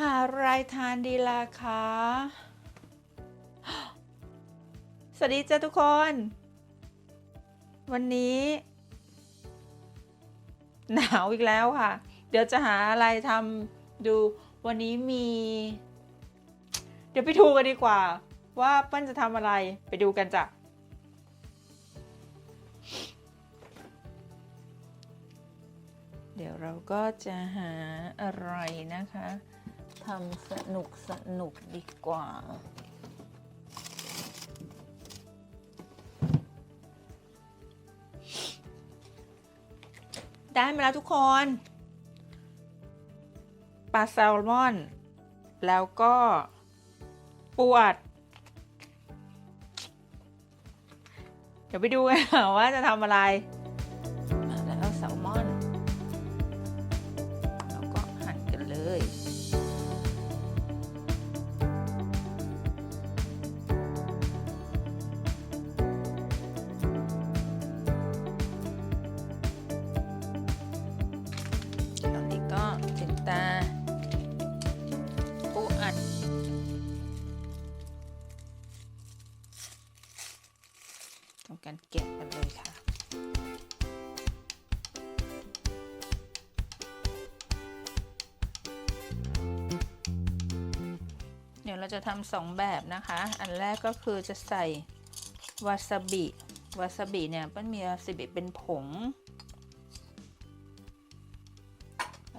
หาอะไรทานดีล่ะคะ สวัสดีจ้าทุกคน วันนี้ หนาวอีกแล้วค่ะ เดี๋ยวจะหาอะไรทำดูวันนี้มี เดี๋ยวไปดูกันดีกว่า ว่าเปิ้ลจะทำอะไรไปดูกันจ้ะเดี๋ยวเราก็จะหาอะไรนะคะำสนุกสนุกดีกว่า ได้มาแล้วทุกคนปลาแซลมอน แล้วก็ปวด เดี๋ยวไปดูกันว่าจะทำอะไร ทำการเก็บกันเลยค่ะ เดี๋ยวเราจะทำสองแบบนะคะ อันแรกก็คือจะใส่วาซาบิ วาซาบิเนี่ยมันมีวาซาบิเป็นผง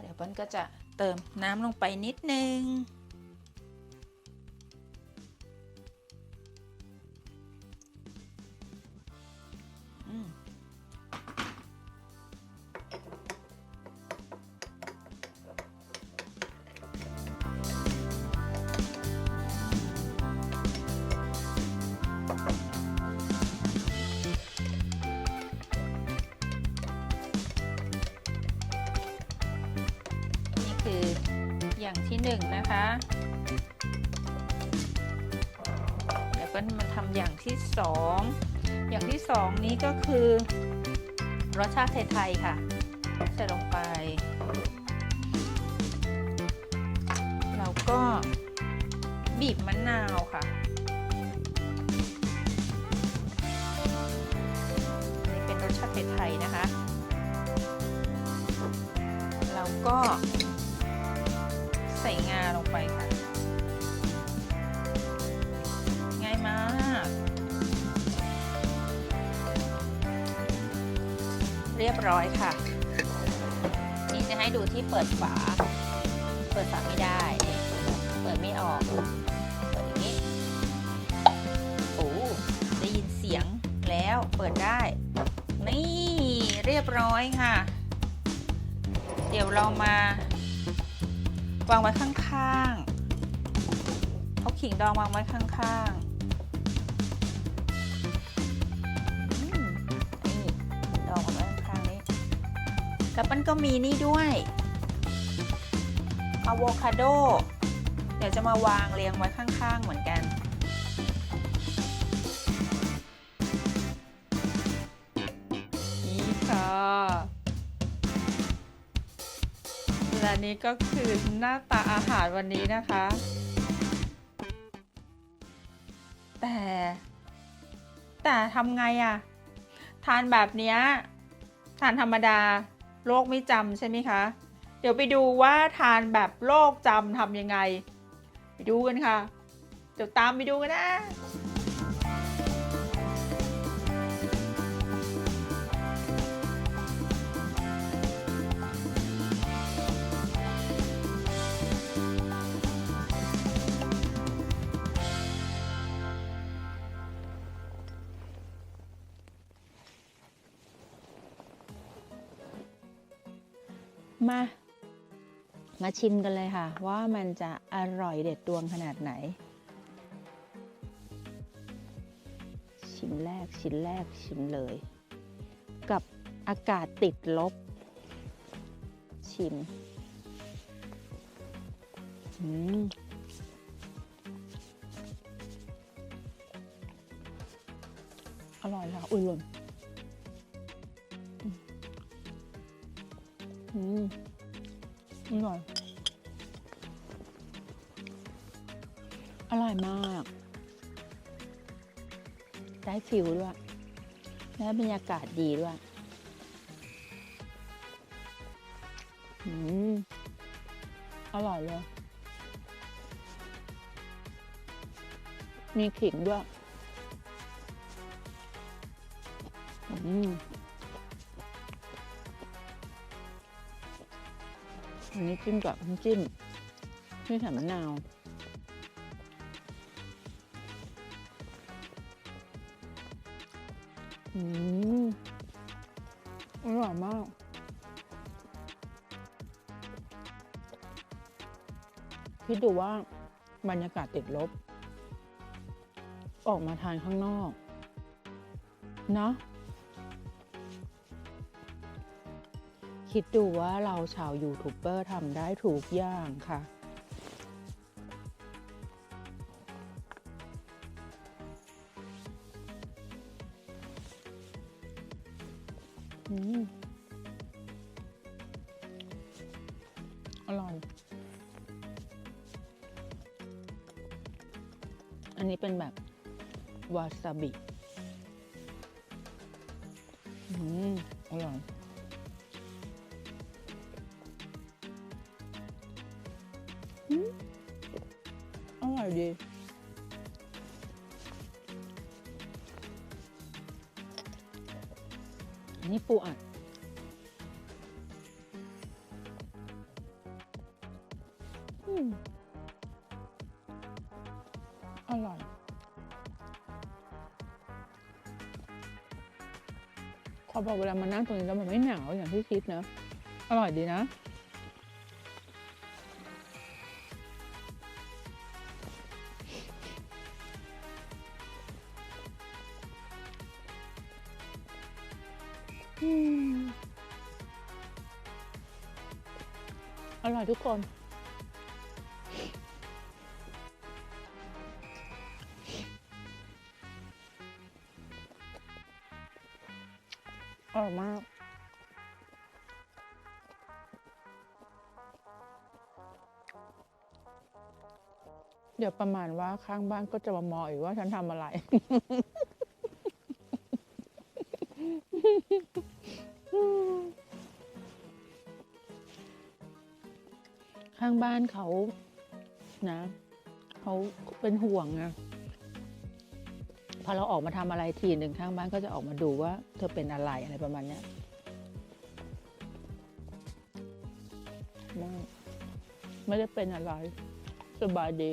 เดี๋ยวเปิ้ลก็จะเติมน้ำลงไปนิดนึง อย่างที่หนึ่งนะคะ เดี๋ยวก็มาทำอย่างที่สองอย่างที่สองนี้ก็คือ รสชาติไทยๆค่ะ ใส่ลงไปแล้วก็บีบมะนาวค่ะนนี้เป็นรสชาติไทยๆนะคะ แล้วก็ ลงไปค่ะ ง่ายมาก เรียบร้อยค่ะ นี่จะให้ดูที่เปิดฝา เปิดฝาไม่ได้ เปิดไม่ออก เปิดอย่างนี้ โอ้ได้ยินเสียงแล้วเปิดได้ นี่เรียบร้อยค่ะ เดี๋ยวเรามาวางไว้ข้้างๆ เอาขิงดองวางไว้ข้างๆอืมนี่ขิงดองวางไว้ข้างๆนี้ แล้วมันก็มีนี่ด้วยอะโวคาโด เดี๋ยวจะมาวางเรียงไว้ข้างๆ เหมือนกัน และนี่ก็คือหน้าตาอาหารวันนี้นะคะ แต่ แต่ทำไงอะทานแบบเนี้ยทานธรรมดาโรคไม่จำใช่ไหมคะ เดี๋ยวไปดูว่าทานแบบโรคจำทำยังไง ไปดูกันค่ะ เดี๋ยวตามไปดูกันนะ มา มาชิมกันเลยค่ะ ว่ามันจะอร่อยเด็ดดวงขนาดไหน ชิ้นแรกชิ้นแรกชิมเลย กับอากาศติดลบ ชิมอืมอร่อยค่ะอุ้ยหล่น อืมอร่อย อร่อยมาก ได้ฟิลด้วย และบรรยากาศดีด้วย อืม อร่อยเลย มีขิงด้วย อืม อันนี้จิ้มกับน้ำจิ้มที่ใส่มะนาวอืมอร่อยมากคิดดูว่าบรรยากาศติดลบ ออกมาทานข้างนอก เนาะ คิดดูว่าเราชาวยูทูบเบอร์ทำได้ถูกอย่างค่ะอืมอร่อย อันนี้เป็นแบบวาซาบิ ดีอันนี้ปูอัด อืม อร่อยขอบอกเวลามานั่งตรงนี้แล้วมันไม่หนาวอย่างที่คิดนะ อร่อยดีนะ อร่อยทุกคนอร่อยมาก เดี๋ยวประมาณว่าข้างบ้านก็จะมามออีกว่าฉันทำอะไร ข้างบ้านเขานะ เขาเป็นห่วงอะพอเราออกมาทำอะไรทีหนึ่งข้างบ้านก็จะออกมาดูว่าเธอเป็นอะไรอะไรประมาณเนี้ยไม่ไม่ได้เป็นอะไร สบายดี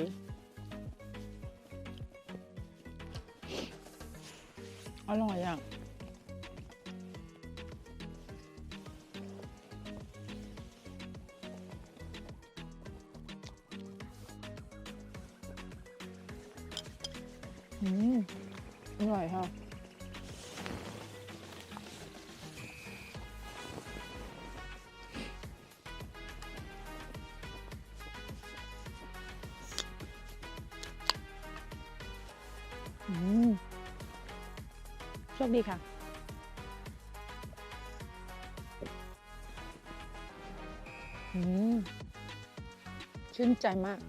อร่อยอะ อืมอร่อยค่ะอืมโชคดีค่ะอืมชื่นใจมาก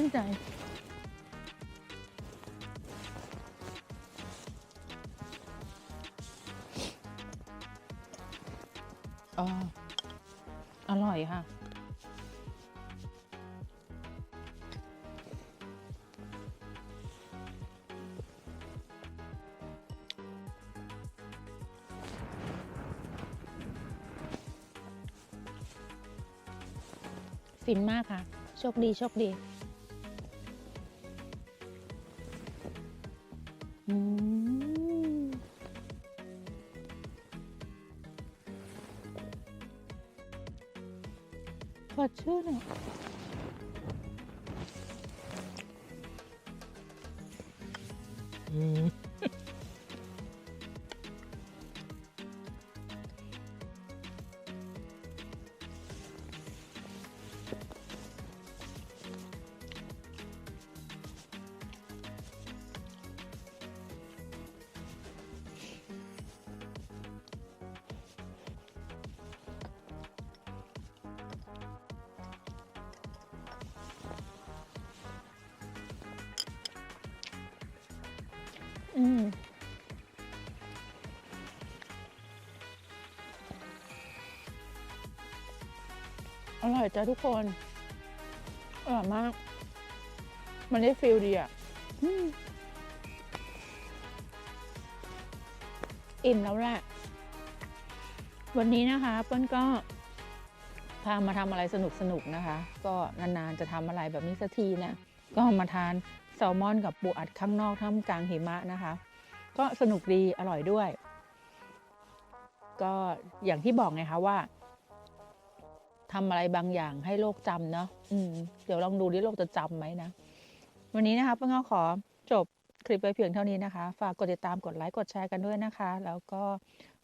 ชื่นใจ อ๋อ อร่อยค่ะ ฟินมากค่ะ โชคดี โชคดี 发春了。嗯。 อืมอร่อยจ้ะทุกคน อร่อยมาก มันได้ฟิลดีอะอิ่มแล้วแหละ วันนี้นะคะเปิ้ลก็พามาทำอะไรสนุกๆนะคะ ก็นานๆจะทำอะไรแบบนี้สักทีนะ ก็มาทาน ซลมอนกับปูอัดข้างนอกท่ามกลางหิมะนะคะ ก็สนุกดีอร่อยด้วย ก็อย่างที่บอกไงคะว่าทำอะไรบางอย่างให้โลกจำเนาะเดี๋ยวลองดูดิโลกจะจำไหมนะ วันนี้นะคะเปิ้ลก็ขอจบคลิปไปเพียงเท่านี้นะคะ ฝากกดติดตามกดไลค์กดแชร์กันด้วยนะคะ แล้วก็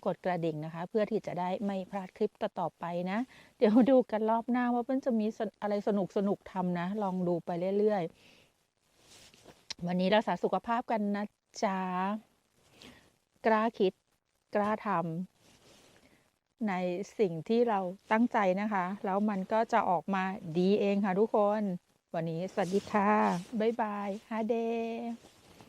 กดกระดิ่งนะคะ เพื่อที่จะได้ไม่พลาดคลิปต่อๆไปนะ เดี๋ยวดูกันรอบหน้าว่าเปิ้ลจะมีอะไรสนุกสนุกทำนะ ลองดูไปเรื่อยๆ วันนี้รักษาสุขภาพกันนะจ๊ะ กล้าคิด กล้าทำในสิ่งที่เราตั้งใจนะคะ แล้วมันก็จะออกมาดีเองค่ะทุกคน วันนี้สวัสดีค่ะ บ๊ายบายฮาเดย์